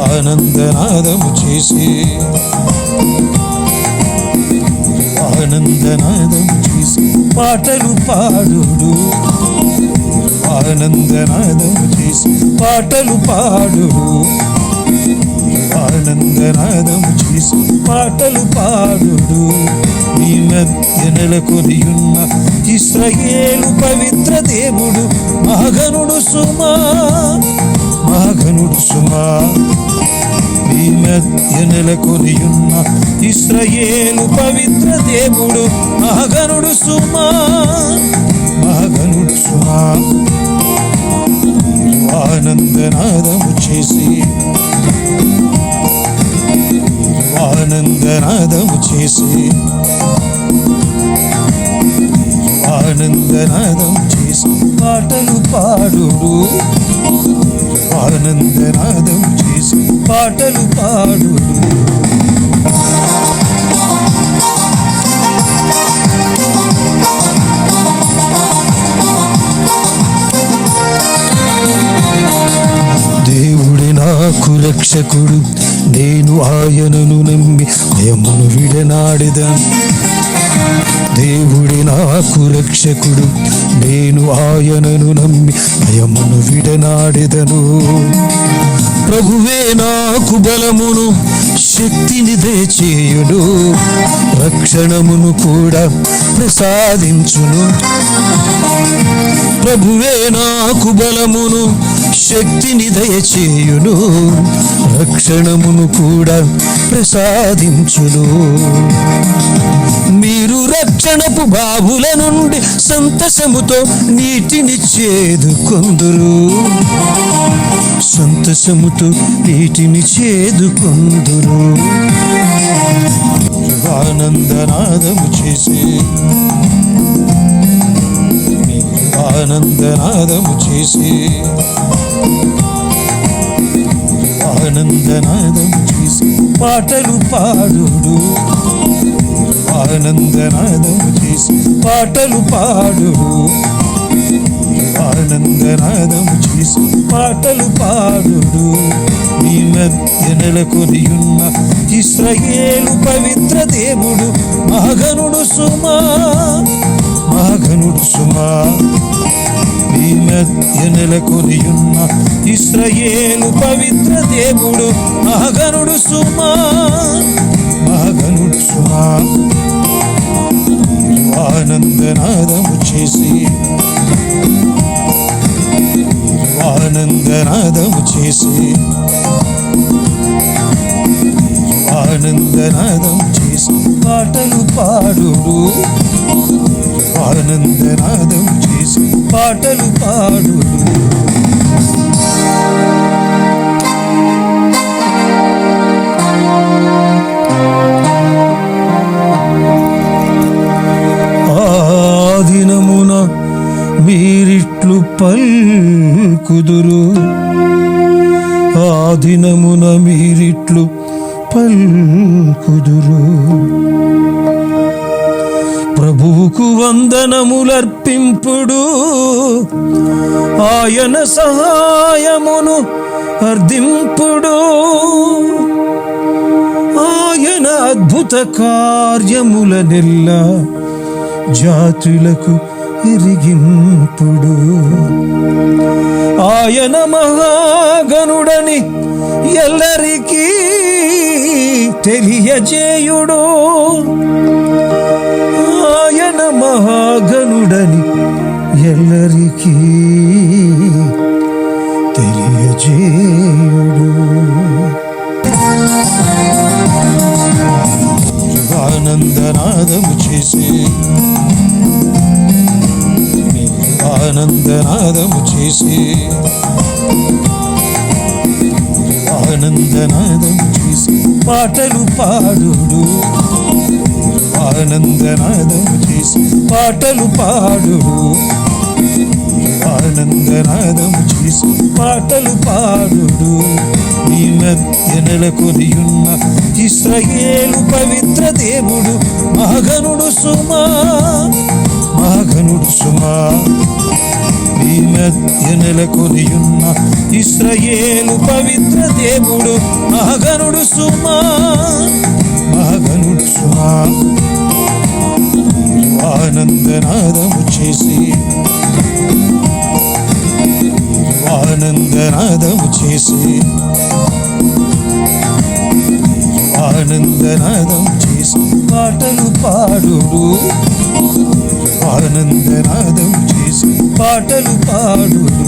ఆనందనాదము చేసి. ఆనందనాదము చేసి. పాటలు పాడుడు. ఆనందనాదము చేసి. పాటలు పాడుడు. ఆనందనాదము చేసి. పాటలు పాడుడు. నెలకొనియున్న ఇస్రయేలు పవిత్ర దేవుడు మహగనుడు సుమా మహగనుడు సుమా. నీ మధ్య నెలకొనియున్న ఇస్రయేలు పవిత్ర దేవుడు మహగనుడు సుమా మహగనుడు సుమా. ఆనందనాదము చేసి ఆనందనాదము చేసి. ఆనందనాదం చేసి పాటలు పాడుడు. ఆనందనాదం చేసి పాటలు పాడుడు. దేవుడి నాకు రక్షకుడు. నేను ఆయనను నమ్మి భయమును విడనాడిదా. దేవుడి నాకు రక్షకుడు నేను ఆయనను నమ్మి భయమును విడనాడెదను. ప్రభువే నాకు బలమును శక్తిని దయచేయుడు రక్షణమును కూడా ప్రసాదించును. ప్రభువే నాకు బలమును శక్తిని దయచేయును. రక్షణమును కూడా ప్రసాదించును. మీరు రక్షణపు బాబుల నుండి సంతసముతో నీటిని చేదుకొందురు. సంతసముతో నీటిని చేదుకొందురు. ఆనందనాదము చేసే ఆనందనాదము చేసి ఆనందనాదము చేసి పాటలు పాడుడు. ఆనందనాదము చేసి పాటలు పాడుడు ఆనందనాదము చేసి పాటలు పాడుడు నీ మధ్య నెలకొనియున్న ఇస్రయేలు పవిత్ర దేవుడు మహగనుడు సుమా. మహగనుడు సుమా ఈ మధ్య నెలకొనియున్న ఇస్రయేలు పవిత్ర దేవుడు మహగనుడు సుమా మహగనుడు సుమా ఆనందనాదము చేసి. ఆనందనాదము చేసి. ఆనందనాదము చేసి పాటలు పాడుడు. ఆనందనాదం చేసి పాటలు పాడుడు. ఆదినమున మీరిట్లు పల్కుదురు. ఆ దినమున మీరిట్లు పల్కుదురు ప్రభువుకు వందనములర్పింపుడు. ఆయన సహాయమును అర్థింపుడు ఆయన అద్భుత కార్యముల నెల్ల జాతులకు ఎరిగింపుడు. ఆయన మహాగనుడని ఎల్లరికీ తెలియజేయుడు. ఆయన మహాగనుడని ఎల్లరికీ తెలియజేయుడు. ఆనందనాదము చేసే. ఆనందనాదము చేసే. ఆనందనాదం చేసి పాటలు పాడుడు. ఆనందనాదం చేసి పాటలు పాడుడు. ఆనందనాదం చేసి పాటలు పాడుడు. నీ మధ్య నెలకొనియున్న ఇస్రయేలు పవిత్ర దేవుడు మహగనుడు సుమా మహగనుడు సుమా. నీ మధ్య నెలకొనియున్న ఇస్రయేలు పవిత్ర దేవుడు మహగనుడు సుమా. మహగనుడు సుమా. ఆనందనాదము చేసి. ఆనందనాదము చేసి. ఆనందనాదం చేసి. పాటలు పాడు ఆనందనా పాటలు పాడు.